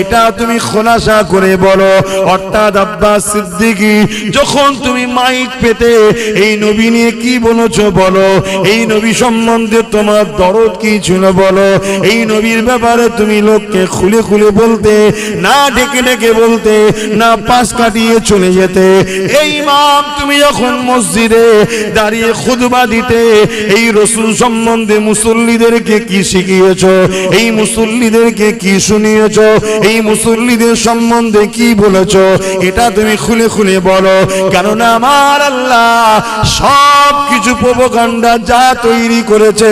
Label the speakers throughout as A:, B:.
A: এটা তুমি খোলাসা করে বলো। অর্থাৎ আব্বাস সিদ্দিকি, যখন তুমি মাইক পেতে, এই নবী নিয়ে কি বলেছ বলো? এই নবী সম্বন্ধে তোমার দরদ কি ছিল বলো? এই নবীর ব্যাপারে তুমি লোককে খুলে খুলে বলতে, না ডেকে ডেকে বলতে, না পাশ কাটিয়ে চলে যেতে। এই মাম তুমি যখন মসজিদে দাঁড়িয়ে খুদবা দিতে, এই রসুল সম্বন্ধে মুসল্লিদেরকে কি শিখিয়েছো? এই মুসল্লিদেরকে কি শুনিয়েছো এই মুসল্লিদের সম্বন্ধে কি বলেছ? এটা তুমি খুলে খুলে বলো। কেননা আমার আল্লাহ সব কিছু প্রবকাণ্ডা যা তৈরি করেছে,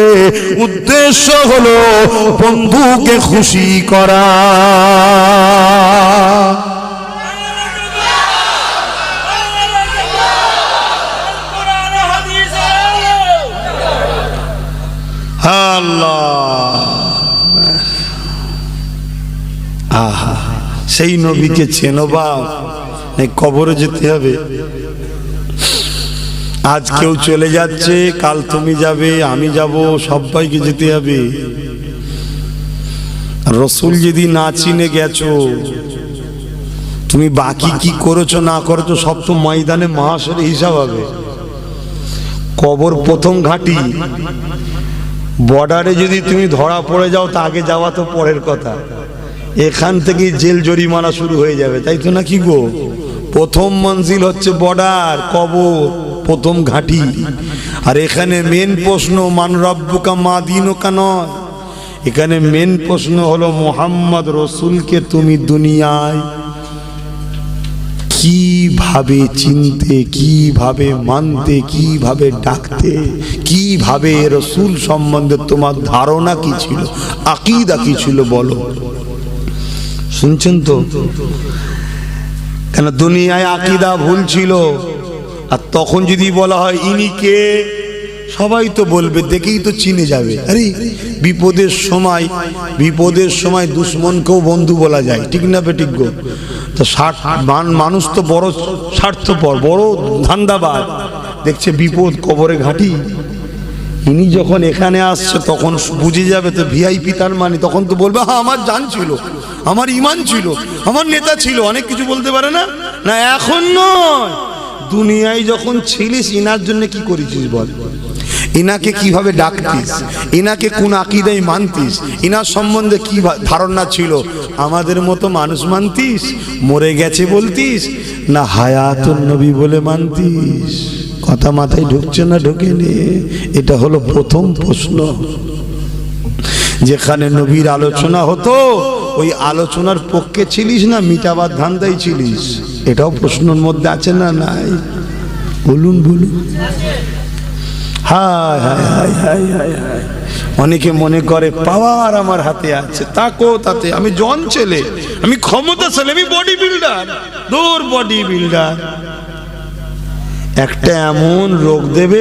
A: উদ্দেশ্য হলো বন্ধুকে খুশি করা। আল্লাহ। আহা, সেই নবীকে চেনো এই কবরে যেতে হবে। আজ কেউ চলে যাচ্ছে, কাল তুমি যাবে, আমি যাব, সবাইকে যেতে হবে। রসুল যদি না চিনে গেছো, তুমি বাকি কি করেছ, না করেছ, সব তো ময়দানে মহাসরে হিসাব হবে। কবর প্রথম ঘাটি। বর্ডারে যদি তুমি ধরা পড়ে যাও, তা আগে যাওয়া তো পরের কথা। এখান থেকে জেল জরিমানা শুরু হয়ে যাবে, তাই তো নাকি গো? প্রথম মঞ্জিল হচ্ছে বর্ডার, কবর, প্রথম ঘাঁটি। আর এখানে মেন প্রশ্ন, মান রব্বুকা মা দিনকা নয়। এখানে মেন প্রশ্ন হলো, মোহাম্মদ রসুলকে তুমি দুনিয়ায় কীভাবে চিনতে, কীভাবে মানতে, কীভাবে ডাকতে, কীভাবে রসুল সম্বন্ধে তোমার ধারণা কি ছিল, আকিদা কি ছিল বলো। শুনছেন তো? কেন দুনিয়ায় আকিদা ভুল ছিল? আর তখন যদি বলা হয়, ইনি কে? সবাই তো বলবে, দেখেই তো চিনে যাবে। আরে, বিপদের সময় বিপদের সময় দুশ্মনকেও বন্ধু বলা যায়, ঠিক না বেঠিক গো? তো মান- মানুষ তো বড় স্বার্থপর, বড় ধান্দাবাদ। দেখছে বিপদ কবরে ঘাঁটি। ইনি যখন এখানে আসছে, তখন বুঝে যাবে তো ভিআইপি তার মানে তখন তো বলবে হ্যাঁ আমার জান ছিল। আমার ইমান ছিল, আমার নেতা ছিল, অনেক কিছু বলতে পারে না? না, এখন নয়। দুনিয়ায় যখন ছিলিস, ইনার জন্য কি করেছিস বল? ইনাকে কীভাবে ডাকতিস? ইনাকে কোন আকিদাই মানতিস? ইনার সম্বন্ধে কি ধারণা ছিল? আমাদের মতো মানুষ মানতিস? মরে গেছে বলতিস? না, হায়াতুন নবী বলে মানতিস। কথা মাথায় ঢুকছে না ঢোকেনি? এটা হলো প্রথম প্রশ্ন। যেখানে নবীর আলোচনা হতো ওই আলোচনার পক্ষে ছিলিস না, মিটাবার ধান্দাই ছিলিস? এটাও প্রশ্নের মধ্যে আছে না নাই? বলুন বলুন। অনেকে মনে করে পাওয়ার আমার হাতে আছে, তাকো তাতে। আমি জন ছেলে, আমি ক্ষমতা ছেলে আমি বডি বিল্ডার দূর বডি বিল্ডার একটা এমন রোগ দেবে